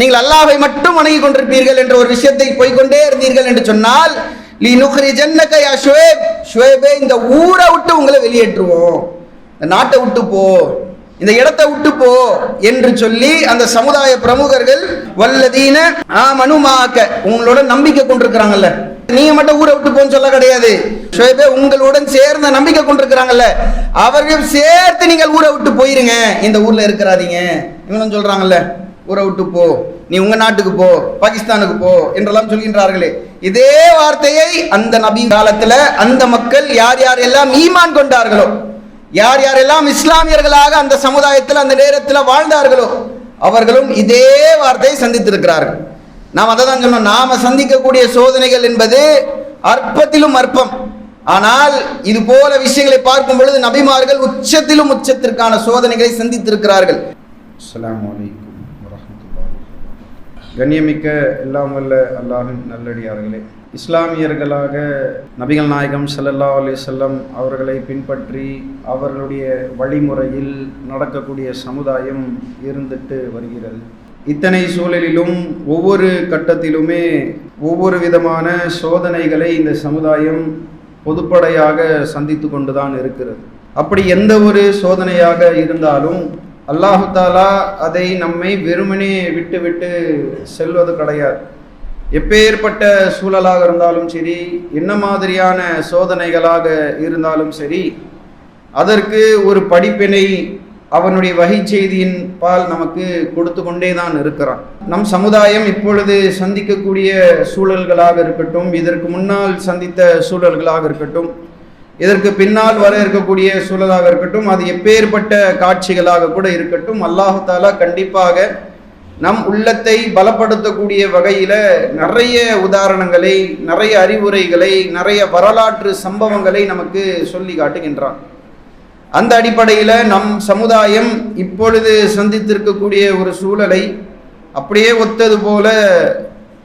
நீங்கள் அல்லாஹை மட்டும் வணங்கி கொண்டிருப்பீர்கள் என்ற ஒரு விஷயத்தை போய்க்கொண்டே இருந்தீர்கள் என்று சொன்னால் லீ நுக்ரி ஜன்னக யா ஷுவேப் ஷுவேபே இந்த ஊரை விட்டு உங்களை வெளியேற்றுவோம். இந்த நாட்டை விட்டு போ இந்த இடத்தை விட்டு போ என்று சொல்லி அந்த சமுதாய பிரமுகர்கள் வல்லதீன ஆ மனுமாக்க உங்களோட நம்பிக்கை கொண்டிருக்கிறாங்கல்ல. நீங்க மட்டும் ஊரை விட்டு போன்னு சொல்ல கிடையாது. ஷுவைபே உங்களுடன் சேர்ந்த நம்பிக்கை கொண்டிருக்கிறாங்கல்ல. அவர்கள் சேர்த்து நீங்கள் ஊரை விட்டு போயிருங்க. இந்த ஊர்ல இருக்கிறாதீங்க. இவனும் சொல்றாங்கல்ல. ஊரை விட்டு போ. நீ உங்க நாட்டுக்கு போ பாகிஸ்தானுக்கு போ என்றெல்லாம் சொல்கின்றார்களே. இதே வார்த்தையை அந்த நபி காலத்துல அந்த மக்கள் யார் யார் எல்லாம் ஈமான் கொண்டார்களோ யார் யாரெல்லாம் இஸ்லாமியர்களாக அந்த சமுதாயத்தில் அந்த நேரத்தில் வாழ்ந்தார்களோ அவர்களும் இதே வார்த்தையை சந்தித்திருக்கிறார்கள். நாம் அதை தான் சொன்னோம் நாம சந்திக்கக்கூடிய சோதனைகள் என்பது அற்பத்திலும் அற்பம். ஆனால் இது போல விஷயங்களை பார்க்கும் பொழுது நபிமார்கள் உச்சத்திலும் உச்சத்திற்கான சோதனைகளை சந்தித்திருக்கிறார்கள். அஸ்லாம் அலைக்கும். கண்ணியமிக்க எல்லாம் வல்ல அல்லாஹின் நல்லடியார்களே. இஸ்லாமியர்களாக நபிகள் நாயகம் சல்லல்லா அலி செல்லம் அவர்களை பின்பற்றி அவர்களுடைய வழிமுறையில் நடக்கக்கூடிய சமுதாயம் இருந்துட்டு வருகிறது. இத்தனை சூழலிலும் ஒவ்வொரு கட்டத்திலுமே ஒவ்வொரு விதமான சோதனைகளை இந்த சமுதாயம் பொதுப்படையாக சந்தித்து கொண்டுதான் இருக்கிறது. அப்படி எந்த ஒரு சோதனையாக இருந்தாலும் அல்லாஹு தாலா அதை நம்மை வெறுமனே விட்டு விட்டு செல்வது கிடையாது. எப்பேற்பட்ட சூழலாக இருந்தாலும் சரி என்ன மாதிரியான சோதனைகளாக இருந்தாலும் சரி அதற்கு ஒரு படிப்பினை அவனுடைய வகை செய்தியின் பால் நமக்கு கொடுத்து கொண்டே தான் இருக்கிறான். நம் சமுதாயம் இப்பொழுது சந்திக்கக்கூடிய சூழல்களாக இருக்கட்டும் இதற்கு முன்னால் சந்தித்த சூழல்களாக இருக்கட்டும் இதற்கு பின்னால் வர இருக்கக்கூடிய சூழலாக இருக்கட்டும் அது எப்பேற்பட்ட காட்சிகளாக கூட இருக்கட்டும் அல்லாஹாலா கண்டிப்பாக நம் உள்ளத்தை பலப்படுத்தக்கூடிய வகையில் நிறைய உதாரணங்களை நிறைய அறிவுரைகளை நிறைய வரலாற்று சம்பவங்களை நமக்கு சொல்லி காட்டுகின்றான். அந்த அடிப்படையில் நம் சமுதாயம் இப்பொழுது சந்தித்திருக்கக்கூடிய ஒரு சூழலை அப்படியே ஒத்தது போல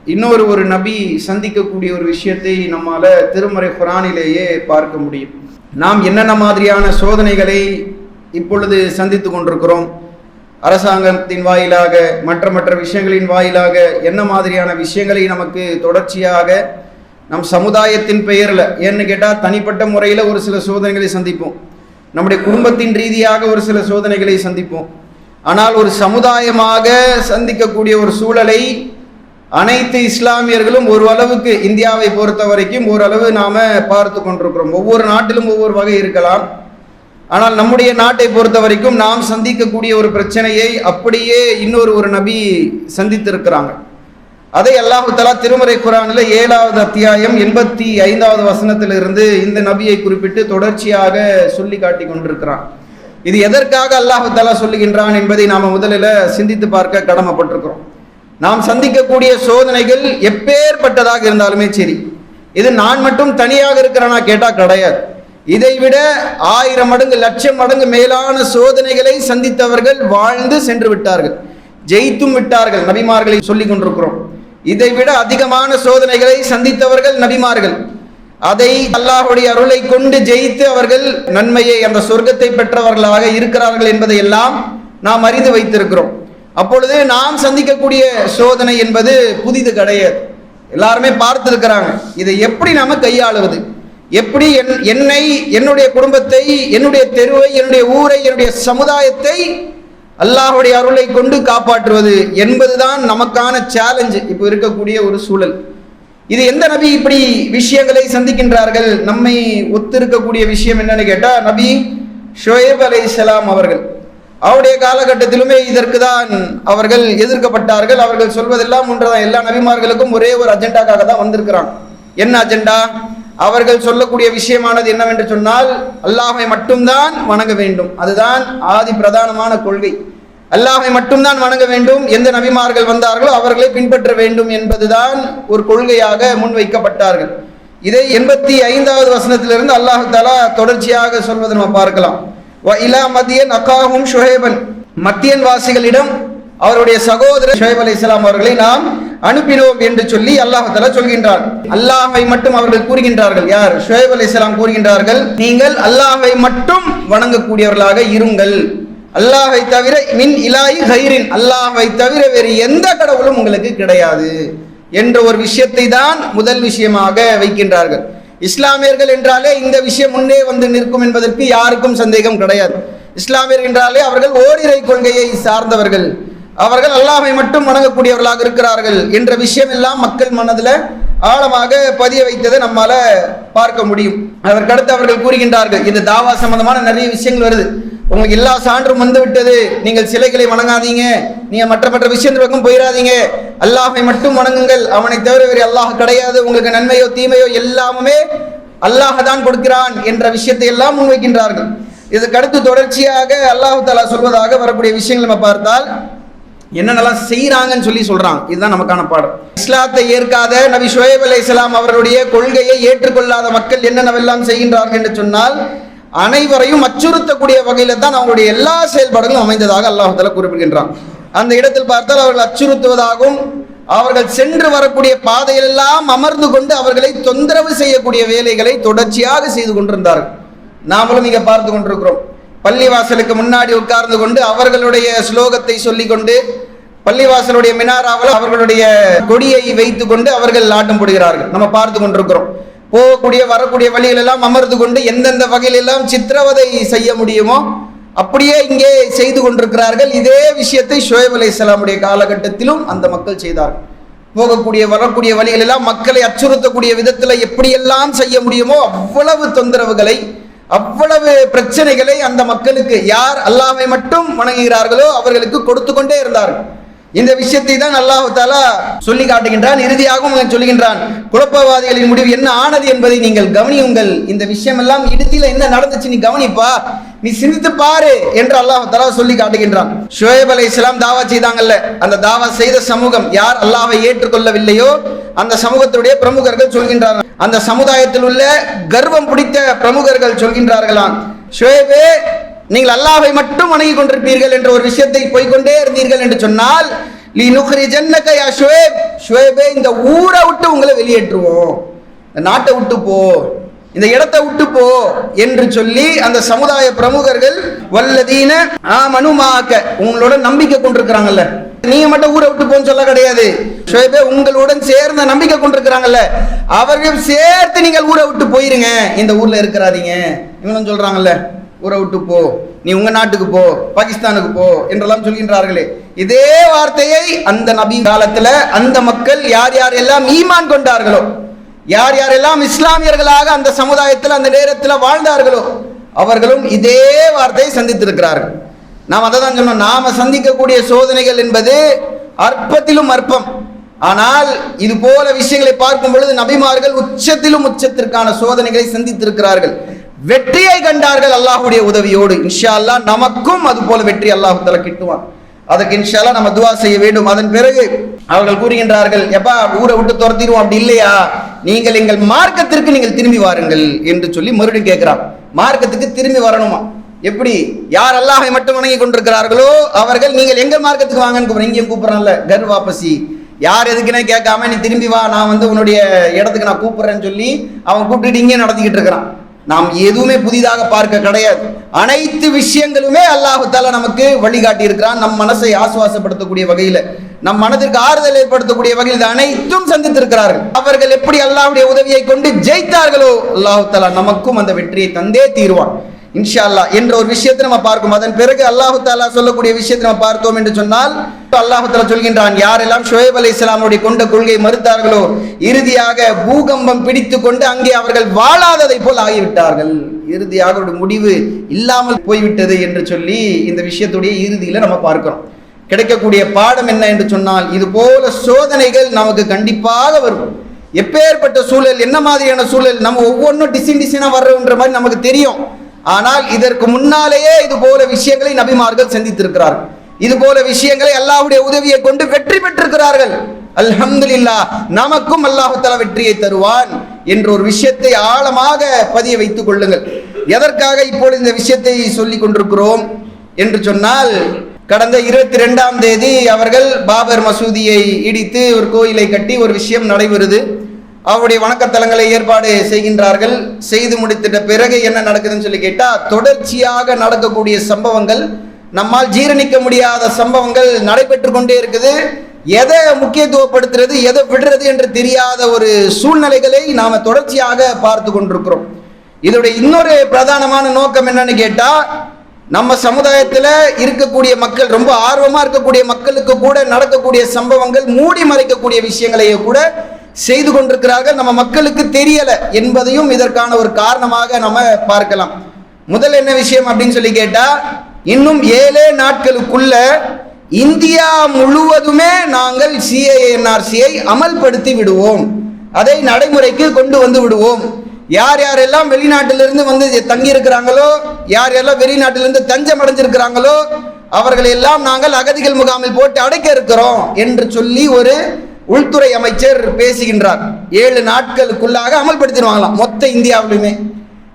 இன்னொரு ஒரு நபி சந்திக்கக்கூடிய ஒரு விஷயத்தை நம்மால் திருமறை குரானிலேயே பார்க்க முடியும். நாம் என்னென்ன மாதிரியான சோதனைகளை இப்பொழுது சந்தித்து கொண்டிருக்கிறோம்? அரசாங்கத்தின் வாயிலாக மற்ற மற்ற விஷயங்களின் வாயிலாக என்ன மாதிரியான விஷயங்களை நமக்கு தொடர்ச்சியாக நம் சமுதாயத்தின் பெயரில் ஏன்னு கேட்டால் தனிப்பட்ட முறையில் ஒரு சில சோதனைகளை சந்திப்போம். நம்முடைய குடும்பத்தின் ரீதியாக ஒரு சில சோதனைகளை சந்திப்போம். ஆனால் ஒரு சமுதாயமாக சந்திக்கக்கூடிய ஒரு சூழலை அனைத்து இஸ்லாமியர்களும் ஓரளவுக்கு இந்தியாவை பொறுத்த வரைக்கும் ஓரளவு நாம் பார்த்து கொண்டிருக்கிறோம். ஒவ்வொரு நாட்டிலும் ஒவ்வொரு வகை இருக்கலாம். ஆனால் நம்முடைய நாட்டை பொறுத்த வரைக்கும் நாம் சந்திக்கக்கூடிய ஒரு பிரச்சனையை அப்படியே இன்னொரு ஒரு நபி சந்தித்திருக்கிறாங்க. அதை அல்லாஹு தலா திருமறை குரானில் ஏழாவது அத்தியாயம் எண்பத்தி ஐந்தாவது வசனத்திலிருந்து இந்த நபியை குறிப்பிட்டு தொடர்ச்சியாக சொல்லி காட்டி கொண்டிருக்கிறான். இது எதற்காக அல்லாஹு தலா சொல்லுகின்றான் என்பதை நாம் முதலில் சிந்தித்து பார்க்க கடமைப்பட்டிருக்கிறோம். நாம் சந்திக்கக்கூடிய சோதனைகள் எப்பேற்பட்டதாக இருந்தாலுமே சரி. இது நான் மட்டும் தனியாக இருக்கிறேனா கேட்டால் கிடையாது. இதை விட ஆயிரம் மடங்கு லட்சம் மடங்கு மேலான சோதனைகளை சந்தித்தவர்கள் வாழ்ந்து சென்று விட்டார்கள். ஜெயித்தும் விட்டார்கள் நபிமார்களை சொல்லி கொண்டிருக்கிறோம். இதை விட அதிகமான சோதனைகளை சந்தித்தவர்கள் நபிமார்கள். அதை அல்லாஹுடைய அருளை கொண்டு ஜெயித்து அவர்கள் நன்மையை அந்த சொர்க்கத்தை பெற்றவர்களாக இருக்கிறார்கள் என்பதை எல்லாம் நாம் அறிந்து வைத்திருக்கிறோம். அப்பொழுது நாம் சந்திக்கக்கூடிய சோதனை என்பது புதிது கிடையாது. எல்லாருமே பார்த்துருக்கிறாங்க. இதை எப்படி நாம் கையாளுவது? எப்படி என் என்னை என்னுடைய குடும்பத்தை என்னுடைய தெருவை என்னுடைய ஊரை என்னுடைய சமுதாயத்தை அல்லாஹுடைய அருளை கொண்டு காப்பாற்றுவது என்பதுதான் நமக்கான சேலஞ்சு இப்போ இருக்கக்கூடிய ஒரு சூழல். இது எந்த நபி இப்படி விஷயங்களை சந்திக்கின்றார்கள்? நம்மை ஒத்திருக்கக்கூடிய விஷயம் என்னன்னு கேட்டால் நபி ஷோயப் அலை அவர்கள். அவருடைய காலகட்டத்திலுமே இதற்கு தான் அவர்கள் எதிர்க்கப்பட்டார்கள். அவர்கள் சொல்வதெல்லாம் ஒன்றுதான். எல்லா நபிமார்களுக்கும் ஒரே ஒரு அஜெண்டாக்காக தான் வந்திருக்கிறாங்க என்ன அஜெண்டா அவர்கள் சொல்லக்கூடிய விஷயமானது என்னவென்று சொன்னால் அல்லாஹை மட்டும்தான் வணங்க வேண்டும். அதுதான் ஆதி பிரதானமான கொள்கை. அல்லாஹை மட்டும்தான் வணங்க வேண்டும். எந்த நபிமார்கள் வந்தார்களோ அவர்களை பின்பற்ற வேண்டும் என்பதுதான் ஒரு கொள்கையாக முன்வைக்கப்பட்டார்கள். இதை எண்பத்தி ஐந்தாவது வசனத்திலிருந்து அல்லாஹு தாலா தொடர்ச்சியாக சொல்வதை நம்ம பார்க்கலாம். வ இலா மத்தியன் அக்காஹும் ஷுஹேபன். மத்தியன் வாசிகளிடம் அவருடைய சகோதரர் ஷுஹேப் அலி இஸ்லாம் அவர்களை நாம் அனுப்பினோம் என்று சொல்லி அல்லாஹால சொல்கின்றார் அல்லாஹை மட்டும் அவர்கள் கூறுகின்றார்கள். யார்? ஷுஹேப் அலி இஸ்லாம் கூறுகின்றார்கள். நீங்கள் அல்லாஹை மட்டும் வணங்கக்கூடியவர்களாக இருங்கள். அல்லாஹை தவிர மின் இலாயி ஹைரின் அல்லாஹை தவிர வேறு எந்த கடவுளும் உங்களுக்கு கிடையாது. என்ற ஒரு விஷயத்தை தான் முதல் விஷயமாக வைக்கின்றார்கள். இஸ்லாமியர்கள் என்றாலே இந்த விஷயம் முன்னே வந்து நிற்கும் என்பதற்கு யாருக்கும் சந்தேகம் கிடையாது. இஸ்லாமியர் என்றாலே அவர்கள் ஓரிரை கொள்கையை சார்ந்தவர்கள். அவர்கள் அல்லாஹை மட்டும் வணங்கக்கூடியவர்களாக இருக்கிறார்கள் என்ற விஷயம் எல்லாம் மக்கள் மனதில் ஆழமாக பதிய வைத்ததை நம்மால பார்க்க முடியும். அதற்கடுத்து அவர்கள் கூறுகின்றார்கள் இந்த தாவா சம்பந்தமான நிறைய விஷயங்கள் வருது. உங்களுக்கு எல்லா சான்றும் வந்து விட்டது. நீங்கள் சிலைகளை வணங்காதீங்க. நீங்க மற்ற மற்ற விஷயங்கள் பக்கம் போயிடாதீங்க அல்லாஹை மட்டும் வணங்குங்கள். அவனை தவிர வேறு அல்லாஹ் கிடையாது. உங்களுக்கு நன்மையோ தீமையோ எல்லாமே அல்லாஹ் தான் கொடுக்கிறான் என்ற விஷயத்தை எல்லாம் முன்வைக்கின்றார்கள். இதற்கடுத்து தொடர்ச்சியாக அல்லாஹு தாலா சொல்வதாக வரக்கூடிய விஷயங்கள் நம்ம பார்த்தால் என்னென்னலாம் செய்கிறாங்கன்னு சொல்லி சொல்கிறாங்க இதுதான் நமக்கான பாடம். இஸ்லாத்தை ஏற்காத நபி ஷுவைப் அலை இஸ்லாம் அவர்களுடைய கொள்கையை ஏற்றுக்கொள்ளாத மக்கள் என்னென்னவெல்லாம் செய்கின்றார்கள் என்று சொன்னால் அனைவரையும் அச்சுறுத்தக்கூடிய வகையில் தான் அவங்களுடைய எல்லா செயல்பாடுகளும் அமைந்ததாக அல்லாஹால குறிப்பிடுகின்றான். அந்த இடத்தில் பார்த்தால் அவர்கள் அச்சுறுத்துவதாகவும் அவர்கள் சென்று வரக்கூடிய பாதையிலெல்லாம் அமர்ந்து கொண்டு அவர்களை தொந்தரவு செய்யக்கூடிய வேலைகளை தொடர்ச்சியாக செய்து கொண்டிருந்தார்கள். நாமளும் இங்கே பார்த்து கொண்டிருக்கிறோம். பள்ளிவாசலுக்கு முன்னாடி உட்கார்ந்து கொண்டு அவர்களுடைய ஸ்லோகத்தை சொல்லிக்கொண்டு பள்ளிவாசலுடைய மினாராவில் அவர்களுடைய கொடியை வைத்து கொண்டு அவர்கள் ஆட்டம் போடுகிறார்கள். நம்ம பார்த்து கொண்டிருக்கிறோம். போகக்கூடிய வரக்கூடிய வழிகள் எல்லாம் அமர்ந்து கொண்டு எந்தெந்த வகையிலெல்லாம் சித்திரவதை செய்ய முடியுமோ அப்படியே இங்கே செய்து கொண்டிருக்கிறார்கள். இதே விஷயத்தை ஷோயப் அலை இஸ்லாமுடைய காலகட்டத்திலும் அந்த மக்கள் செய்தார்கள். போகக்கூடிய வரக்கூடிய வழிகள் எல்லாம் மக்களை அச்சுறுத்தக்கூடிய விதத்தில் எப்படியெல்லாம் செய்ய முடியுமோ அவ்வளவு தொந்தரவுகளை அவ்வளவு பிரச்சனைகளை அந்த மக்களுக்கு யார் அல்லாமை மட்டும் வணங்குகிறார்களோ அவர்களுக்கு கொடுத்து கொண்டே இருந்தார்கள் இந்த விஷயத்தை தான் அல்லாஹு தாலா சொல்லி காட்டுகின்றான் இறுதியாகவும் சொல்லுகின்றான் குழப்பவாதிகளின் முடிவு என்ன ஆனது என்பதை நீங்கள் கவனியுங்கள். இந்த விஷயம் எல்லாம் இறுதியில் என்ன நடந்துச்சு நீ கவனிப்பா. நீ சிந்தித்து பாரு என்று அல்லாஹ் தலா சொல்லி காட்டுகின்றான். ஷுவேப் அலை இஸ்லாம் தாவா செய்தாங்கல்ல அந்த தாவா செய்த சமூகம் யார் அல்லாஹை ஏற்றுக்கொள்ளவில்லையோ அந்த சமூகத்துடைய பிரமுகர்கள் சொல்கின்றார்கள். அந்த சமுதாயத்தில் உள்ள கர்வம் பிடித்த பிரமுகர்கள் சொல்கின்றார்களாம். ஷுவேபே நீங்கள் அல்லாஹை மட்டும் வணங்கி கொண்டிருப்பீர்கள் என்ற ஒரு விஷயத்தை போய்கொண்டே இருந்தீர்கள் என்று சொன்னால் லீ நுக்ரி ஜன்னக யா ஷுவேப். ஷுவேபே இந்த ஊரை விட்டு உங்களை வெளியேற்றுவோம். இந்த நாட்டை விட்டு போ. இந்த இடத்தை விட்டு போ என்று சொல்லி அந்த சமுதாய பிரமுகர்கள் வல்லதீன ஆ மனுமாக்க உங்களோட நம்பிக்கை கொண்டிருக்கிறாங்கல்ல. நீங்க மட்டும் ஊரை விட்டு போன்னு சொல்ல கிடையாது. ஷுவேபே உங்களுடன் சேர்ந்த நம்பிக்கை கொண்டிருக்கிறாங்கல்ல. அவர்கள் சேர்த்து நீங்கள் ஊரை விட்டு போயிருங்க. இந்த ஊர்ல இருக்கிறாதீங்க. இவனும் சொல்றாங்கல்ல ஊரை விட்டு போ. நீ உங்க நாட்டுக்கு போ. பாகிஸ்தானுக்கு போ. என்றெல்லாம் சொல்கின்றார்களே. இதே வார்த்தையை அந்த நபி காலத்துல அந்த மக்கள் யார் யார் எல்லாம் ஈமான் கொண்டார்களோ யார் யாரெல்லாம் இஸ்லாமியர்களாக அந்த சமுதாயத்தில் அந்த நேரத்தில் வாழ்ந்தார்களோ அவர்களும் இதே வார்த்தையை சந்தித்திருக்கிறார்கள். நாம் அதை தான் சொன்னோம் நாம் சந்திக்கக்கூடிய சோதனைகள் என்பது அற்பத்திலும் அற்பம். ஆனால் இது போல விஷயங்களை பார்க்கும் பொழுது நபிமார்கள் உச்சத்திலும் உச்சத்திற்கான சோதனைகளை சந்தித்திருக்கிறார்கள். வெற்றியை கண்டார்கள் அல்லாஹுடைய உதவியோடு. இன்ஷா அல்லாஹ் நமக்கும் அது போல வெற்றி அல்லாஹு தலா கிட்டுவான். அதுக்கு இன்ஷால்லா நம்ம துவா செய்ய வேண்டும். அதன் பிறகு அவர்கள் கூறுகின்றார்கள் எப்பா ஊரை விட்டு துரத்திடுவோம் அப்படி இல்லையா? நீங்கள் எங்கள் மார்க்கத்திற்கு நீங்கள் திரும்பி வாருங்கள் என்று சொல்லி மறுபடியும் கேட்கிறான். மார்க்கத்துக்கு திரும்பி வரணுமா? எப்படி? யார் அல்லாஹை மட்டும் வணங்கி கொண்டிருக்கிறார்களோ அவர்கள் நீங்கள் எங்கள் மார்க்கத்துக்கு வாங்கன்னு கூப்பிடுறோம் இங்கேயும் கர் வாபசி யார் எதுக்குன்னே கேட்காம நீ திரும்பி வா நான் வந்து உன்னுடைய இடத்துக்கு நான் கூப்பிட்றேன்னு சொல்லி அவன் கூப்பிட்டுட்டு இங்கே நடத்திக்கிட்டு இருக்கிறான். நாம் எதுவுமே புதிதாக பார்க்க கிடையாது. அனைத்து விஷயங்களுமே அல்லாஹால நமக்கு வழிகாட்டி இருக்கிறான் நம் மனசை ஆசுவாசப்படுத்தக்கூடிய வகையில் நம் மனதிற்கு ஆறுதல் ஏற்படுத்தக்கூடிய வகையில் அனைத்தும் சந்தித்திருக்கிறார்கள். அவர்கள் எப்படி அல்லாஹுடைய உதவியை கொண்டு ஜெயித்தார்களோ அல்லாஹு நமக்கும் அந்த வெற்றியை தந்தே தீர்வான். இன்ஷா அல்லாஹ் என்ற ஒரு விஷயத்தை நம்ம பார்க்கும். அதன் பிறகு அல்லாஹு தாலா சொல்லக்கூடிய விஷயத்தை நம்ம பார்த்தோம் என்று சொன்னால் அல்லாஹு தாலா சொல்கின்றான் யாரெல்லாம் ஷுவைப் அலி இஸ்லாமுடைய கொண்ட கொள்கை மறுத்தார்களோ இறுதியாக பூகம்பம் பிடித்து கொண்டு அங்கே அவர்கள் வாழாததை போல் ஆகிவிட்டார்கள். இறுதியாக அவருடைய முடிவு இல்லாமல் போய்விட்டது என்று சொல்லி இந்த விஷயத்துடைய இறுதியில நம்ம பார்க்கிறோம். கிடைக்கக்கூடிய பாடம் என்ன என்று சொன்னால் இது போல சோதனைகள் நமக்கு கண்டிப்பாக வரும். எப்பேற்பட்ட சூழல் என்ன மாதிரியான சூழல் நம்ம ஒவ்வொன்றும் டிசைன் டிசைனா வர்றன்ற மாதிரி நமக்கு தெரியும். ஆனால் இதற்கு முன்னாலேயே இது போல விஷயங்களை நபிமார்கள் சந்தித்திருக்கிறார்கள். இது போல விஷயங்களை அல்லாஹுடைய உதவியை கொண்டு வெற்றி பெற்றிருக்கிறார்கள். அல்ஹம்துலில்லா நமக்கும் அல்லாஹுத்தலா வெற்றியை தருவான் என்ற ஒரு விஷயத்தை ஆழமாக பதிய வைத்துக் கொள்ளுங்கள். எதற்காக இப்போது இந்த விஷயத்தை சொல்லிக் கொண்டிருக்கிறோம் என்று சொன்னால் கடந்த இருபத்தி ரெண்டாம் தேதி அவர்கள் பாபர் மசூதியை இடித்து ஒரு கோயிலை கட்டி ஒரு விஷயம் நடைபெறுது. அவருடைய வணக்கத்தலங்களை ஏற்பாடு செய்கின்றார்கள். செய்து முடித்திட்ட பிறகு என்ன நடக்குதுன்னு சொல்லி கேட்டால் தொடர்ச்சியாக நடக்கக்கூடிய சம்பவங்கள் நம்மால் ஜீரணிக்க முடியாத சம்பவங்கள் நடைபெற்று கொண்டே இருக்குது. எதை முக்கியத்துவப்படுத்துறது எதை விடுறது என்று தெரியாத ஒரு சூழ்நிலைகளை நாம் தொடர்ச்சியாக பார்த்து கொண்டிருக்கிறோம். இதோடைய இன்னொரு பிரதானமான நோக்கம் என்னன்னு கேட்டால் நம்ம சமுதாயத்தில் இருக்கக்கூடிய மக்கள் ரொம்ப ஆர்வமாக இருக்கக்கூடிய மக்களுக்கு கூட நடக்கக்கூடிய சம்பவங்கள் மூடி மறைக்கக்கூடிய விஷயங்களையே கூட செய்து கொண்டிருக்கிறார்கள் நம்ம மக்களுக்கு தெரியலை என்பதையும் இதற்கான ஒரு காரணமாக நம்ம பார்க்கலாம். முதல் என்ன விஷயம் அப்படின்னு சொல்லி கேட்டால் இன்னும் ஏழே நாட்களுக்குள்ள இந்தியா முழுவதுமே நாங்கள் சிஏஎன்ஆர்சியை அமல்படுத்தி விடுவோம். அதை நடைமுறைக்கு கொண்டு வந்து விடுவோம். யார் யாரெல்லாம் வெளிநாட்டிலிருந்து வந்து தங்கி இருக்கிறாங்களோ யார் யாரெல்லாம் வெளிநாட்டிலிருந்து தஞ்சம் அடைஞ்சிருக்கிறாங்களோ அவர்களை எல்லாம் நாங்கள் அகதிகள் முகாமில் போட்டு அடைக்க இருக்கிறோம் என்று சொல்லி ஒரு உள்துறை அமைச்சர் பேசுகின்றார். ஏழு நாட்களுக்குள்ளாக அமல்படுத்திடுவாங்களாம் மொத்த இந்தியாவிலுமே.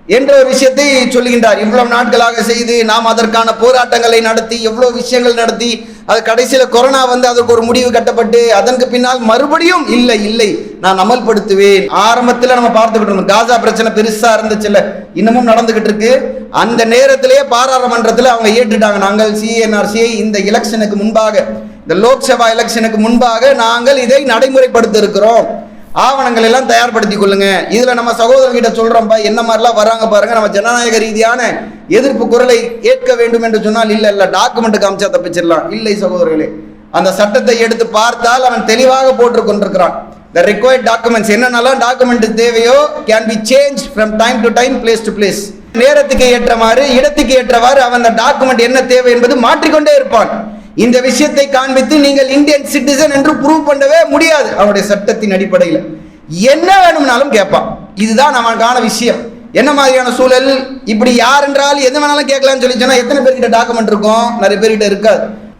என்ற ஒரு விஷயத்தை சொல்லுகின்றார் இவ்வளவு நாட்களாக செய்து நாம் அதற்கான போராட்டங்களை நடத்தி எவ்வளவு விஷயங்கள் நடத்தி அது கடைசியில் கொரோனா வந்து அதற்கு ஒரு முடிவு கட்டப்பட்டு அதற்கு பின்னால் மறுபடியும் இல்லை இல்லை நான் அமல்படுத்துவேன். ஆரம்பத்தில் நம்ம பார்த்துக்கிட்டு இருந்தோம் காசா பிரச்சனை பெருசா இருந்துச்சுல்ல. இன்னமும் நடந்துகிட்டு இருக்கு. அந்த நேரத்திலேயே பாராளுமன்றத்தில் அவங்க ஏற்றுட்டாங்க. நாங்கள் சிஎன்ஆர்சியை இந்த எலெக்ஷனுக்கு முன்பாக இந்த லோக்சபா எலெக்ஷனுக்கு முன்பாக நாங்கள் இதை நடைமுறைப்படுத்த இருக்கிறோம் ஆவணங்கள் எல்லாம் தயார்படுத்தி கொள்ளுங்க. இதுல நம்ம சகோதரர்கிட்ட சொல்றோம்ப்பா என்ன மாதிரிலாம் வராங்க பாருங்க. நம்ம ஜனநாயக ரீதியான எதிர்ப்பு குரலை ஏற்க வேண்டும் என்று சொன்னால் இல்லை இல்லை டாக்குமெண்ட் காமிச்சா தப்பிச்சிடலாம். இல்லை சகோதரர்களே. அந்த சட்டத்தை எடுத்து பார்த்தால் அவன் தெளிவாக போட்டு கொண்டிருக்கிறான். த ரிக்வயர்ட் டாக்குமெண்ட்ஸ் என்னென்னலாம் டாக்குமெண்ட் தேவையோ can be change from time to time place to place நேரத்துக்கு ஏற்றவாறு இடத்துக்கு ஏற்றவாறு அவன் அந்த டாக்குமெண்ட் என்ன தேவை என்பது மாற்றிக்கொண்டே இருப்பான். இந்த விஷயத்தை காண்பித்து நீங்கள் இந்தியன் சிட்டிசன் என்று ப்ரூவ் பண்ணவே முடியாது. அவனுடைய சட்டத்தின் அடிப்படையில். என்ன வேணும்னாலும் கேட்பான். இதுதான் நமக்கான விஷயம். என்ன மாதிரியான சூழல்? இப்படி யார் என்றால் எது வேணாலும் கேட்கலாம்னு சொல்லி சொன்னா எத்தனை பேர்கிட்ட டாக்குமெண்ட் இருக்கும்? நிறைய பேர்கிட்ட இருக்காது.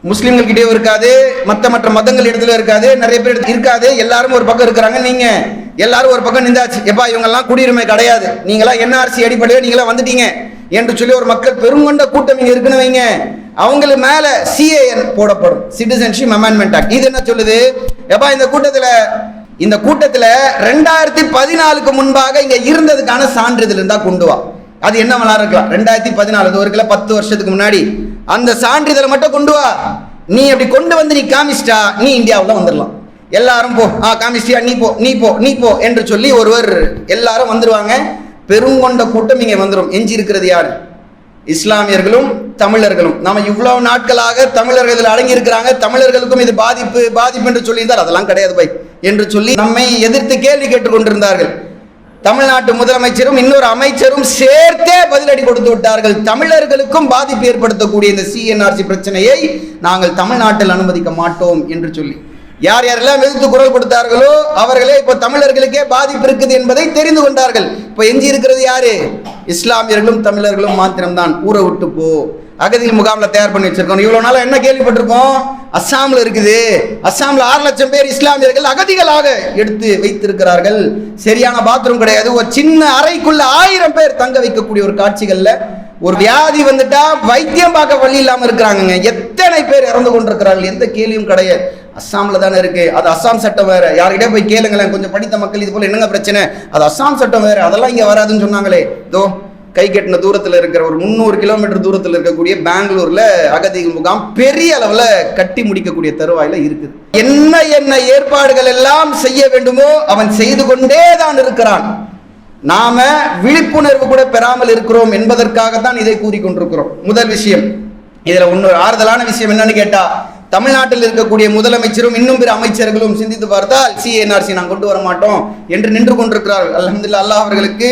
முஸ்லீம்கள் கிட்டேயும் இருக்காது. மற்ற மற்ற மதங்கள் இடத்துல இருக்காது. நிறைய பேர் இருக்காது. எல்லாரும் ஒரு பக்கம் இருக்கிறாங்க நீங்க. எல்லாரும் ஒரு பக்கம் நின்றாச்சு. எப்பா இவங்கெல்லாம் குடியுரிமை கிடையாது. நீங்களாம் என்ஆர்சி அடிப்படையில் நீங்களாம் வந்துட்டீங்க. என்று சொல்லி ஒரு மக்கள் பெருங்கொண்ட கூட்டம் இங்க இருக்குன்னு வைங்க. அவங்களுக்கு மேல சிஏஎன் போடப்படும். சிட்டிசன்ஷிப் அமெண்ட்மெண்ட் ஆக்ட் இது என்ன சொல்லுது? எப்பா இந்த கூட்டத்தில் இந்த கூட்டத்தில் ரெண்டாயிரத்தி பதினாலுக்கு முன்பாக இங்கே இருந்ததுக்கான சான்றிதழ் இருந்தால் கொண்டு வா. அது என்ன வேணா இருக்கலாம். ரெண்டாயிரத்தி பதினாலு ஒரு கிலோ பத்து வருஷத்துக்கு முன்னாடி. அந்த சான்றிதழை மட்டும் கொண்டு வா. நீ அப்படி கொண்டு வந்து நீ காமிச்சிட்டா நீ இந்தியாவில் வந்துடலாம் எல்லாரும் போ. ஆ காமிச்சிட்டியா? நீ போ நீ போ நீ போ என்று சொல்லி ஒருவர் எல்லாரும் வந்துருவாங்க. பெருங்கொண்ட கூட்டம் இங்கே வந்துடும் எஞ்சி இருக்கிறது யாரு? இஸ்லாமியர்களும் தமிழர்களும். நாம இவ்வளவு நாட்களாக தமிழர்கள் இதில் அடங்கி இருக்கிறாங்க தமிழர்களுக்கும் இது பாதிப்பு பாதிப்பு என்று சொல்லியிருந்தார் அதெல்லாம் கிடையாது பை என்று சொல்லி நம்மை எதிர்த்து கேள்வி கேட்டுக் கொண்டிருந்தார்கள். தமிழ்நாட்டு முதலமைச்சரும் இன்னொரு அமைச்சரும் சேர்த்தே பதிலடி கொடுத்து விட்டார்கள். தமிழர்களுக்கும் பாதிப்பு ஏற்படுத்தக்கூடிய இந்த சிஎன்ஆர்சி பிரச்சனையை நாங்கள் தமிழ்நாட்டில் அனுமதிக்க மாட்டோம் என்று சொல்லி. யார் யாரெல்லாம் எதிர்த்து குரல் கொடுத்தார்களோ அவர்களே இப்போ தமிழர்களுக்கே பாதிப்பு இருக்குது என்பதை தெரிந்து கொண்டார்கள். இப்போ எஞ்சி இருக்கிறது யாரு? இஸ்லாமியர்களும் தமிழர்களும் மாத்திரம்தான். ஊரை விட்டு போ. அகதி முகாமில் தயார் பண்ணி வச்சிருக்கோம். இவ்வளோ நாளாக என்ன கேள்விப்பட்டிருக்கோம்? அஸ்ஸாமில் இருக்குது. அஸ்ஸாமில் ஆறு லட்சம் பேர் இஸ்லாமியர்கள் அகதிகளாக எடுத்து வைத்திருக்கிறார்கள். சரியான பாத்ரூம் கிடையாது. ஒரு சின்ன அறைக்குள்ள ஆயிரம் பேர் தங்க வைக்கக்கூடிய ஒரு காட்சிகளில் ஒரு வியாதி வந்துட்டா வைத்தியம் பார்க்க வழி இல்லாமல் இருக்கிறாங்கங்க. எத்தனை பேர் இறந்து கொண்டிருக்கிறார்கள்? எந்த கேள்வியும் கிடையாது. அஸ்ஸாமில் தானே இருக்கு. அது அஸ்ஸாம் சட்டம் வேற. யார்கிட்டயே போய் கேளுங்களேன். கொஞ்சம் படித்த மக்கள் இது போல என்னங்க பிரச்சனை? அது அஸ்ஸாம் சட்டம் வேற. அதெல்லாம் இங்கே வராதுன்னு சொன்னாங்களே. இதோ கை கட்டின தூரத்தில் இருக்கிற ஒரு முந்நூறு கிலோமீட்டர் தூரத்தில் இருக்கக்கூடிய பெங்களூர்ல அகதிகள் முகாம் பெரிய அளவில் கட்டி முடிக்கக்கூடிய தருவாயில் இருக்குது. என்ன என்ன ஏற்பாடுகள் எல்லாம் செய்ய வேண்டுமோ அவன் செய்து கொண்டே தான் இருக்கிறான். நாம விழிப்புணர்வு கூட பெறாமல் இருக்கிறோம் என்பதற்காக தான் இதை கூறிக்கொண்டிருக்கிறோம். முதல் விஷயம். இதுல ஒன்று ஆறுதலான விஷயம் என்னன்னு கேட்டா தமிழ்நாட்டில் இருக்கக்கூடிய முதலமைச்சரும் இன்னும் பிற அமைச்சர்களும் சிந்தித்து பார்த்தால் சிஎன்ஆர்சி நான் கொண்டு வர மாட்டோம் என்று நின்று கொண்டிருக்கிறார்கள். அல்ஹம்துலில்லாஹ் அல்லாஹ் அவர்களுக்கு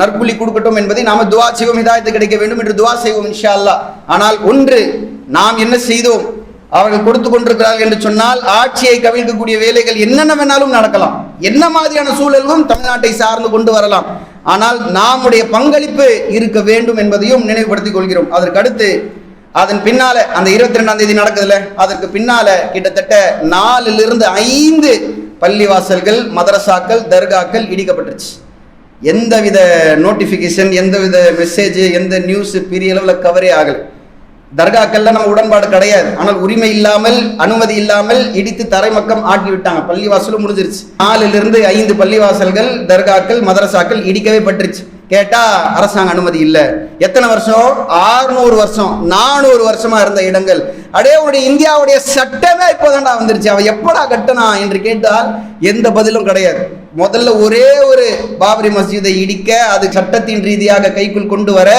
நற்புள்ளி கொடுக்கட்டும் என்பதை நாம துவா செய்வோம் இதாயத்து கிடைக்க வேண்டும் என்று துவா செய்வோம் இன்ஷா அல்லா ஆனால் ஒன்று நாம் என்ன செய்தோம்? அவர்கள் கொடுத்து கொண்டிருக்கிறார்கள் என்று சொன்னால் ஆட்சியை கவிழ்க்கக்கூடிய வேலைகள் என்னென்ன வேணாலும் நடக்கலாம். என்ன மாதிரியான சூழலும் தமிழ்நாட்டை சார்ந்து கொண்டு வரலாம். ஆனால் நாமுடைய பங்களிப்பு இருக்க வேண்டும் என்பதையும் நினைவுபடுத்திக் கொள்கிறோம். அதற்கு அடுத்து அதன் பின்னால அந்த இருபத்தி ரெண்டாம் தேதி நடக்குதுல்ல? அதற்கு பின்னால கிட்டத்தட்ட நாலிலிருந்து ஐந்து பள்ளிவாசல்கள் மதரசாக்கள் தர்காக்கள் இடிக்கப்பட்டுருச்சு. எந்தவித நோட்டிஃபிகேஷன் எந்தவித மெசேஜ் எந்த நியூஸ் பெரிய அளவில் கவரே ஆகலை. தர்காக்கள்ல நம்ம உடன்பாடு கிடையாது. ஆனால் உரிமை இல்லாமல் அனுமதி இல்லாமல் இடித்து தரைமக்கம் ஆட்டி விட்டாங்க. பள்ளிவாசலும் முடிஞ்சிருச்சு. நாலுல இருந்து ஐந்து பள்ளிவாசல்கள் தர்காக்கள் மதரசாக்கள் இடிக்கவே பட்டுருச்சு. கேட்டா அரசாங்க அனுமதி இல்லை. எத்தனை வருஷம்? 600 வருஷம். நானூறு வருஷமா இருந்த இடங்கள். அடே உடைய இந்தியாவுடைய சட்டமே இப்போதான்டா வந்துருச்சு. அவன் எப்படா கட்டனா என்று கேட்டால் எந்த பதிலும் கிடையாது. முதல்ல ஒரே ஒரு பாபரி மஸ்ஜிதை இடிக்க அது சட்டத்தின் ரீதியாக கைக்குள் கொண்டு வர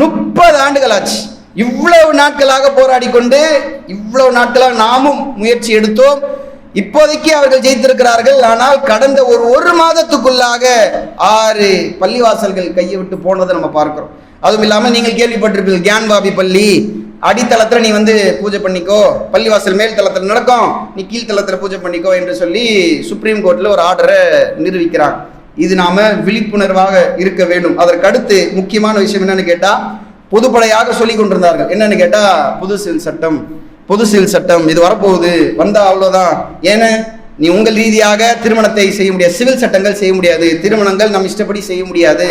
முப்பது ஆண்டுகள் ஆச்சு. இவ்வளவு நாட்களாக போராடி கொண்டு இவ்வளவு நாட்களாக நாமும் முயற்சி எடுத்தோம். இப்போதைக்கு அவர்கள் ஜெயித்திருக்கிறார்கள். ஆனால் கடந்த ஒரு ஒரு மாதத்துக்குள்ளாக ஆறு பள்ளிவாசல்கள் கையை விட்டு போனதை நம்ம பார்க்கிறோம். அதுவும் இல்லாமல் நீங்கள் கேள்விப்பட்டிருப்பீர்கள் கியான் பாபி பள்ளி அடித்தளத்தில் நீ வந்து பூஜை பண்ணிக்கோ பள்ளிவாசல் மேல் தளத்தில் நடக்கும் நீ கீழ்த்தளத்தில் பூஜை பண்ணிக்கோ என்று சொல்லி சுப்ரீம் கோர்ட்டில் ஒரு ஆர்டரை நிரூபிக்கிறாங்க இது நாம் விழிப்புணர்வாக இருக்க வேண்டும். அதற்கு அடுத்து முக்கியமான விஷயம் என்னன்னு கேட்டால் பொதுப்படையாக சொல்லி கொண்டிருந்தார்கள். என்னன்னு கேட்டால் புது சிவில் சட்டம் பொது சிவில் சட்டம் இது வரப்போகுது. வந்தால் அவ்வளோதான் ஏன்னு நீ உங்கள் ரீதியாக திருமணத்தை செய்ய முடியாது. சிவில் சட்டங்கள் செய்ய முடியாது. திருமணங்கள் நம் இஷ்டப்படி செய்ய முடியாது.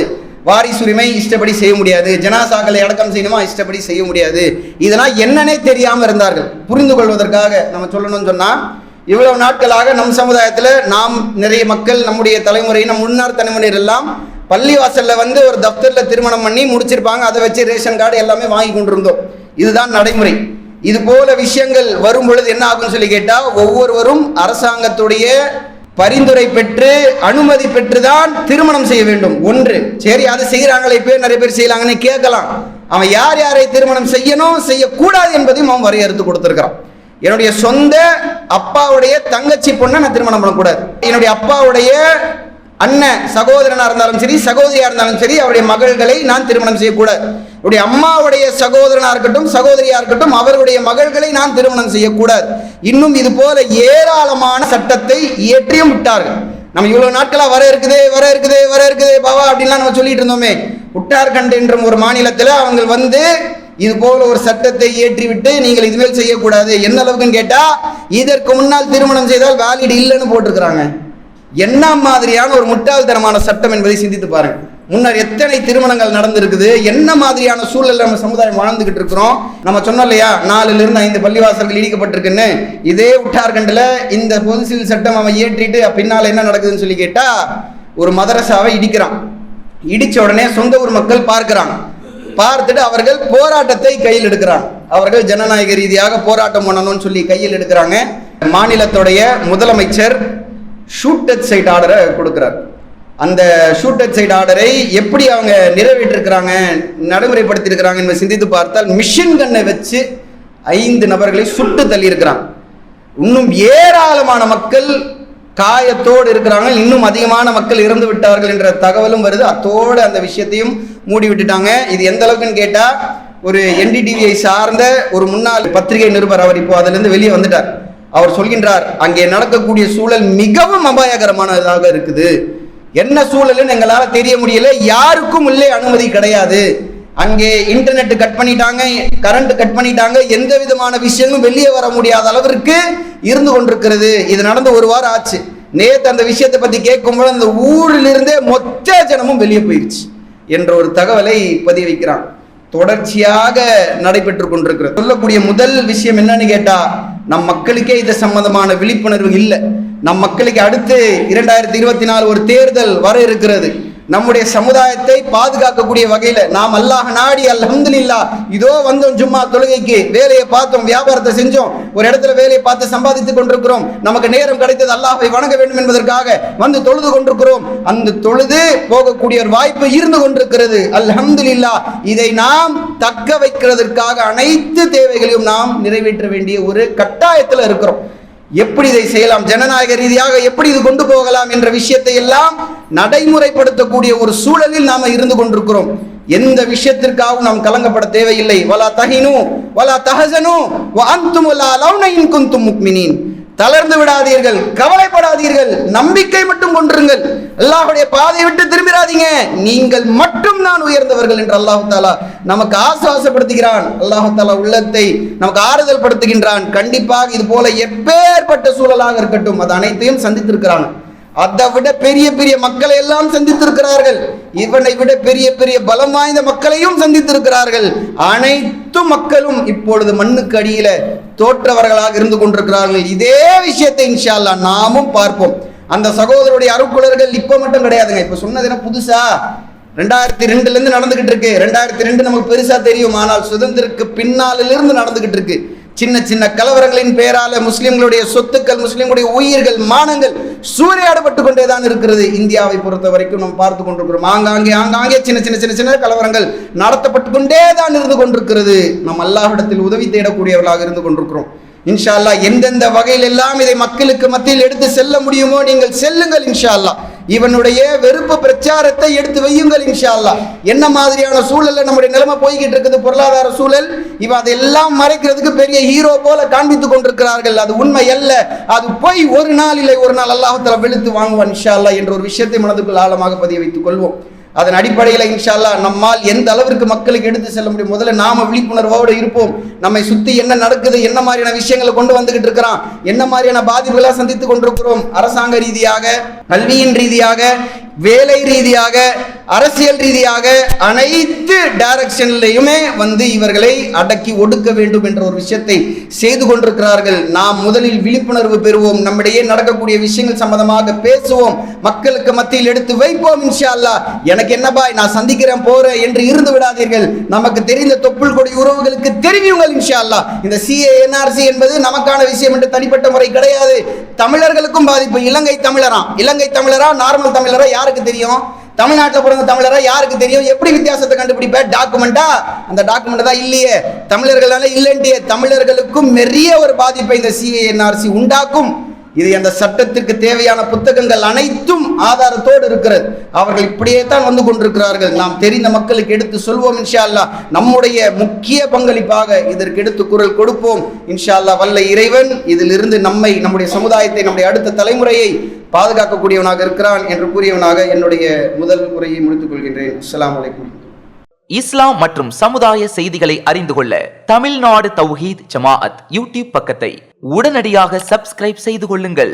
வாரிசுரிமை இஷ்டப்படி செய்ய முடியாது. ஜனாசாக்களை அடக்கம் செய்யணுமா? இஷ்டப்படி செய்ய முடியாது. இதெல்லாம் என்னன்னே தெரியாமல் இருந்தார்கள். புரிந்து கொள்வதற்காக நம்ம சொல்லணும்னு சொன்னால் இவ்வளவு நாட்களாக நம் சமுதாயத்தில் நாம் நிறைய மக்கள் நம்முடைய தலைமுறை நம் முன்னாள் தலைமுறையினர் எல்லாம் பள்ளிவாசலில் வந்து ஒரு தப்தரில் திருமணம் பண்ணி முடிச்சிருப்பாங்க. அதை வச்சு ரேஷன் கார்டு எல்லாமே வாங்கி கொண்டிருந்தோம். இதுதான் நடைமுறை. இது போல விஷயங்கள் வரும் பொழுது என்ன ஆகும்னு சொல்லி கேட்டால் ஒவ்வொருவரும் அரசாங்கத்துடைய பரிந்துரை பெற்று அனுமதி பெற்று தான் திருமணம் செய்ய வேண்டும். ஒன்று சரி அது செய்கிறாங்களே இப்போ நிறைய பேர் செய்யலாங்கன்னு கேட்கலாம். அவன் யார் யாரை திருமணம் செய்யணும் செய்யக்கூடாது என்பதையும் அவன் வரையறுத்து கொடுத்துருக்கிறான். என்னுடைய சொந்த அப்பாவுடைய தங்கச்சி பொண்ணை நான் திருமணம் பண்ணக்கூடாது. என்னுடைய அப்பாவுடைய அண்ணன் சகோதரனாக இருந்தாலும் சரி சகோதரியாக இருந்தாலும் சரி அவருடைய மகள்களை நான் திருமணம் செய்யக்கூடாது. என்னுடைய அம்மாவுடைய சகோதரனாக இருக்கட்டும் சகோதரியாக இருக்கட்டும் அவருடைய மகள்களை நான் திருமணம் செய்யக்கூடாது. இன்னும் இது போல ஏராளமான சட்டத்தை இயற்றியும் விட்டார்கள். நம்ம இவ்வளோ நாட்களாக வர இருக்குதே வர இருக்குதே வர இருக்குதே பாவா அப்படின்லாம் நம்ம சொல்லிட்டு இருந்தோமே. உட்டார்கண்ட் என்ற ஒரு மாநிலத்தில் அவங்க வந்து இது போல ஒரு சட்டத்தை ஏற்றிவிட்டு நீங்கள் இதுமேல் செய்யக்கூடாது. என்ன அளவுக்குன்னு கேட்டால் இதற்கு முன்னால் திருமணம் செய்தால் வேலிட் இல்லைன்னு போட்டிருக்கிறாங்க. என்ன மாதிரியான ஒரு முட்டாள்தனமான சட்டம் என்பதை சிந்தித்து பாருங்கள் முன்னர் எத்தனை திருமணங்கள் நடந்திருக்குது என்ன மாதிரியான சூழலில் நம்ம சமுதாயம் வாழ்ந்துகிட்டு இருக்கிறோம். நம்ம சொன்னோம் இல்லையா நாலுலேருந்து ஐந்து பள்ளிவாசல்கள் இடிக்கப்பட்டிருக்குன்னு. இதே உட்டார்கண்டில் இந்த பொது சிவில் சட்டம் அவன் இயற்றிட்டு பின்னால் என்ன நடக்குதுன்னு சொல்லி கேட்டால் ஒரு மதரசாவை இடிக்கிறான். இடித்த உடனே சொந்த ஊர் மக்கள் பார்க்குறாங்க. பார்த்துட்டு அவர்கள் போராட்டத்தை கையில் எடுக்கிறாங்க. அவர்கள் ஜனநாயக ரீதியாக போராட்டம் பண்ணணும்னு சொல்லி கையில் எடுக்கிறாங்க. மாநிலத்துடைய முதலமைச்சர் ஷூட் டச் சைட் ஆர்டரை கொடுக்குறார். அந்த ஷூட் டச் சைட் ஆர்டரை எப்படி அவங்க நிறைவேற்றிருக்கிறாங்க நடைமுறைப்படுத்தியிருக்கிறாங்க என்பதை சிந்தித்து பார்த்தால் மிஷின் கண்ணை வச்சு ஐந்து நபர்களை சுட்டு தள்ளியிருக்கிறாங்க இன்னும் ஏராளமான மக்கள் காயத்தோடு இருக்கிறாங்க. இன்னும் அதிகமான மக்கள் இறந்து விட்டார்கள் என்ற தகவலும் வருது. அத்தோடு அந்த விஷயத்தையும் மூடி விட்டுட்டாங்க. இது எந்த அளவுக்குன்னு கேட்டால் ஒரு என்டிடிவியை சார்ந்த ஒரு முன்னாள் பத்திரிகை நிருபர் அவர் இப்போ அதுலேருந்து வெளியே வந்துட்டார். அவர் சொல்கின்றார் அங்கே நடக்கக்கூடிய சூழல் மிகவும் அபாயகரமானதாக இருக்குது. என்ன சூழல்னு எங்களால் தெரிய முடியல. யாருக்கும் உள்ளே அனுமதி கிடையாது. அங்கே இன்டர்நெட் கட் பண்ணிட்டாங்க கரண்ட் கட் பண்ணிட்டாங்க. எந்த விதமான விஷயமும் வெளியே வர முடியாத அளவிற்கு இருந்து கொண்டிருக்கிறது. இது நடந்து ஒரு வாரம் ஆச்சு. நேத்து அந்த விஷயத்தை பத்தி கேட்கும்போது அந்த ஊரிலிருந்தே மொத்த ஜனமும் வெளியே போயிடுச்சு என்ற ஒரு தகவலை பதிய வைக்கிறான் தொடர்ச்சியாக நடைபெற்று கொண்டிருக்கிறது. சொல்லக்கூடிய முதல் விஷயம் என்னன்னு கேட்டா நம் மக்களுக்கே இது சம்பந்தமான விழிப்புணர்வு இல்லை. நம் மக்களுக்கு அடுத்து இரண்டாயிரத்தி இருபத்தி நாலு ஒரு தேர்தல் வர இருக்கிறது. நம்முடைய சமுதாயத்தை பாதுகாக்கக்கூடிய வகையில் நாம் அல்லாஹ் நாடி அல்ஹம்துலில்லா. இதோ வந்தோம் ஜும்மா தொழுகைக்கு. வேலையை பார்த்தோம் வியாபாரத்தை செஞ்சோம். ஒரு இடத்துல வேலையை பார்த்து சம்பாதித்துக் கொண்டிருக்கிறோம். நமக்கு நேரம் கிடைத்தது அல்லாஹை வணங்க வேண்டும் என்பதற்காக வந்து தொழுது கொண்டிருக்கிறோம். அந்த தொழுது போகக்கூடிய ஒரு வாய்ப்பு இருந்து கொண்டிருக்கிறது. அல்ஹம்துலில்லா. இதை நாம் தக்க வைக்கிறதற்காக அனைத்து தேவைகளையும் நாம் நிறைவேற்ற வேண்டிய ஒரு கட்டாயத்தில் இருக்கிறோம். எப்படி இதை செய்யலாம்? ஜனநாயக ரீதியாக எப்படி இது கொண்டு போகலாம் என்ற விஷயத்தை எல்லாம் நடைமுறைப்படுத்தக்கூடிய ஒரு சூழலில் நாம இருந்து கொண்டிருக்கிறோம். எந்த விஷயத்திற்காகவும் நாம் கலங்கப்பட தேவையில்லை. வலா தஹினு வலா தஹசனு வ அன்தும் லா லௌன தளர்ந்து விடாதீர்கள் கவலைப்படாதீர்கள் நம்பிக்கை மட்டும் கொண்டிருங்கள் அல்லாஹுடைய பாதையை விட்டு திரும்பிடாதீங்க நீங்கள் மட்டும் நான் உயர்ந்தவர்கள் என்று அல்லாஹு தாலா நமக்கு ஆசுவாசப்படுத்துகிறான். அல்லாஹு தாலா உள்ளத்தை நமக்கு ஆறுதல் படுத்துகின்றான். கண்டிப்பாக இது போல எப்பேற்பட்ட சூழலாக இருக்கட்டும் அது அனைத்தையும் சந்தித்திருக்கிறான். அதை விட பெரிய பெரிய மக்களை எல்லாம் சந்தித்திருக்கிறார்கள். இவனை விட பெரிய பெரிய பலம் வாய்ந்த மக்களையும் சந்தித்திருக்கிறார்கள். அனைத்து மக்களும் இப்பொழுது மண்ணுக்கு அடியில தோற்றவர்களாக இருந்து கொண்டிருக்கிறார்கள். இதே விஷயத்தை இன்ஷா அல்லாஹ் நாமும் பார்ப்போம். அந்த சகோதரருடைய அருக்குளர்கள் இப்ப மட்டும் கிடையாதுங்க. இப்ப சொன்னது என்ன புதுசா? ரெண்டாயிரத்தி ரெண்டுல இருந்து நடந்துகிட்டு இருக்கு. ரெண்டாயிரத்தி ரெண்டு நமக்கு பெருசா தெரியும். ஆனால் சுதந்திரக்கு பின்னாலிருந்து நடந்துகிட்டு இருக்கு. சின்ன சின்ன கலவரங்களின் பெயரால முஸ்லிம்களுடைய சொத்துக்கள் முஸ்லிம்களுடைய உயிர்கள் மானங்கள் சூறையாடப்பட்டு கொண்டே தான் இருக்கிறது. இந்தியாவை பொறுத்த வரைக்கும் நாம் பார்த்து கொண்டிருக்கிறோம். ஆங்காங்கே ஆங்காங்கே சின்ன சின்ன சின்ன சின்ன கலவரங்கள் நடத்தப்பட்டு கொண்டே தான் இருந்து கொண்டிருக்கிறது. நாம் அல்லாஹிடத்தில் உதவி தேடக்கூடியவர்களாக இருந்து கொண்டிருக்கிறோம். இன்ஷா அல்லாஹ் எந்தெந்த வகையில் எல்லாம் இதை மக்களுக்கு மத்தியில் எடுத்து செல்ல முடியுமோ நீங்கள் செல்லுங்கள் இன்ஷா அல்லாஹ் இவனுடைய வெறுப்பு பிரச்சாரத்தை எடுத்து வையுங்கள் இன்ஷா அல்லா என்ன மாதிரியான சூழல்ல நம்முடைய நிலைமை போய்கிட்டு இருக்குது பொருளாதார சூழல்? இவன் அதெல்லாம் மறைக்கிறதுக்கு பெரிய ஹீரோ போல காண்பித்துக் கொண்டிருக்கிறார்கள். அது உண்மை அல்ல. அது போய் ஒரு நாள் இல்லை ஒரு நாள் அல்லாஹத்தில் வெளுத்து வாங்குவான் இன்ஷா என்ற ஒரு விஷயத்தை மனதுக்குள் ஆழமாக பதிய வைத்துக் கொள்வோம். அதன் அடிப்படையில் இன்ஷா அல்லாஹ் நம்மால் எந்த அளவிற்கு மக்களுக்கு எடுத்து செல்ல முடியும்? முதல்ல நாம விழிப்புணர்வோடு இருப்போம். நம்மை சுற்றி என்ன நடக்குது என்ன மாதிரியான விஷயங்களை கொண்டு வந்துகிட்டு இருக்கிறான் என்ன மாதிரியான பாதிப்புகளை சந்தித்து கொண்டிருக்கிறோம்? அரசாங்க ரீதியாக கல்வியின் ரீதியாக வேலை ரீதியாக அரசியல் ரீதியாக அனைத்து டைரக்ஷன்லையுமே வந்து இவர்களை அடக்கி ஒடுக்க வேண்டும் என்ற ஒரு விஷயத்தை செய்து கொண்டிருக்கிறார்கள். நாம் முதலில் விழிப்புணர்வு பெறுவோம். நம்மிடையே நடக்கக்கூடிய விஷயங்கள் சம்பந்தமாக பேசுவோம். மக்களுக்கு மத்தியில் எடுத்து வைப்போம் இன்ஷா அல்லாஹ் எனக்கு என்னப்பா நான் சந்திக்கிறேன் போறேன் என்று இருந்து விடாதீர்கள். நமக்கு தெரிந்த தொப்புள் கொடி உறவுகளுக்கு தெரிவியுங்கள் இன்ஷா அல்லாஹ் இந்த சிஏ என்ஆர்சி என்பது நமக்கான விஷயம் என்று தனிப்பட்ட முறை கிடையாது. தமிழர்களுக்கும் பாதிப்பு. இலங்கை தமிழரா? இலங்கை தமிழரா நார்மல் தமிழரா? யாருக்கு தெரியும்? தமிழ்நாட்டில் பிறந்த தமிழரா யாருக்கு தெரியும்? எப்படி வித்தியாசத்தை கண்டுபிடிப்ப? டாக்குமெண்டா அந்த டாக்குமெண்ட் தான் இல்லையே. தமிழர்களால இல்லைன்ட்டே தமிழர்களுக்கும் நிறைய ஒரு பாதிப்பை இந்த சிஏஎன்ஆர்சி உண்டாக்கும். இது அந்த சட்டத்திற்கு தேவையான புத்தகங்கள் அனைத்தும் ஆதாரத்தோடு இருக்கிறது. அவர்கள் இப்படியே தான் வந்து கொண்டிருக்கிறார்கள். நாம் தெரிந்த மக்களுக்கு எடுத்து சொல்வோம் இன்ஷா அல்லாஹ் நம்முடைய முக்கிய பங்களிப்பாக இதற்கு எடுத்து குரல் கொடுப்போம். இன்ஷா அல்லாஹ் வல்ல இறைவன் இதிலிருந்து நம்மை நம்முடைய சமுதாயத்தை நம்முடைய அடுத்த தலைமுறையை பாதுகாக்கக்கூடியவனாக இருக்கிறான் என்று கூறியவனாக என்னுடைய முதல் உரையை முடித்துக் கொள்கின்றேன். அஸ்லாம் வலைக்கம் இஸ்லாம் மற்றும் சமுதாய செய்திகளை அறிந்து கொள்ள தமிழ்நாடு தௌஹீத் ஜமாஅத் யூடியூப் பக்கத்தை உடனடியாக சப்ஸ்கிரைப் செய்து கொள்ளுங்கள்.